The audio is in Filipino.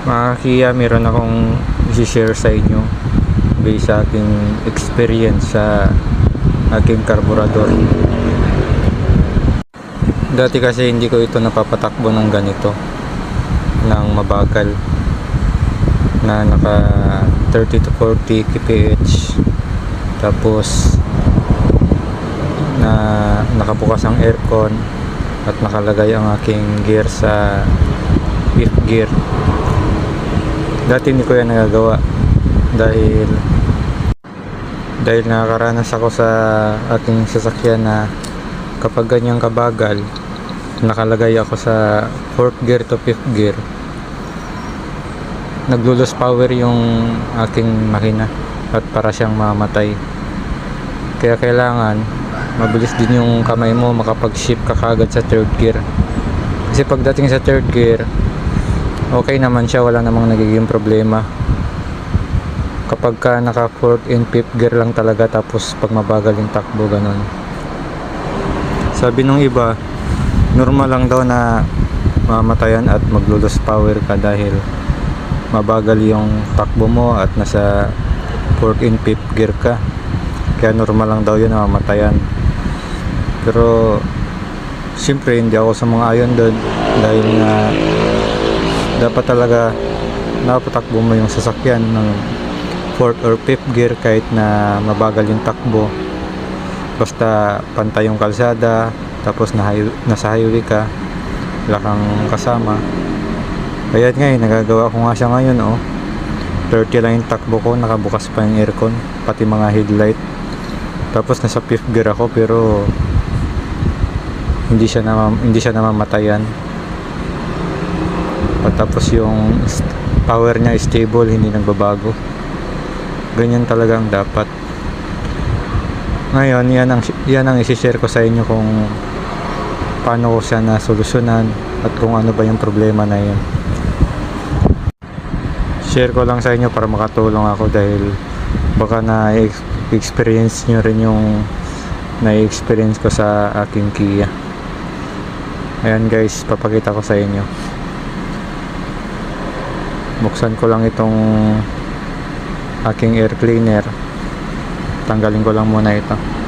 Mga Kia, meron akong i-share sa inyo based sa aking experience sa aking carburetor. Dati kasi hindi ko ito napapatakbo ng ganito ng mabagal na naka 30 to 40 kph tapos na nakabukas ang aircon at nakalagay ang aking gear sa fifth gear dati hindi ko yan nagagawa. Dahil dahil nakakaranas ako sa aking sasakyan na kapag ganyang kabagal nakalagay ako sa fourth gear to fifth gear naglulos power yung aking makina at para siyang mamatay. Kaya kailangan mabilis din yung kamay mo makapag-shift ka kagad sa third gear. Kasi pagdating sa third gear okay naman siya wala namang nagiging problema. Kapag ka naka fourth and fifth gear lang talaga tapos pag mabagal yung takbo ganun. Sabi nung iba normal lang daw na mamatayan at maglulos power ka dahil mabagal yung takbo mo at nasa fourth and fifth gear ka. Kaya normal lang daw yun na mamatayan. Pero siyempre hindi ako sa mga ayon doon dahil nga dapat talaga napatakbo mo yung sasakyan ng fourth or fifth gear kahit na mabagal yung takbo. Basta pantay yung kalsada tapos na nasa highway ka wala kang kasama. Kaya nga eh, nagagawa ko nga siya ngayon oh. 30 lang yung takbo ko nakabukas pa yung aircon pati mga headlight. Tapos nasa fifth gear ako pero hindi siya na hindi siya namamatayan at tapos yung power niya stable hindi nagbabago. Ganyan talaga ang dapat. Ngayon yan ang yan ang i-share ko sa inyo kung paano ko siya na solusyonan at kung ano ba yung problema na yun. Share ko lang sa inyo para makatulong ako dahil baka na experience nyo rin yung na-experience ko sa aking Kia. Ayan guys papakita ko sa inyo buksan ko lang itong aking air cleaner. Tanggalin ko lang muna ito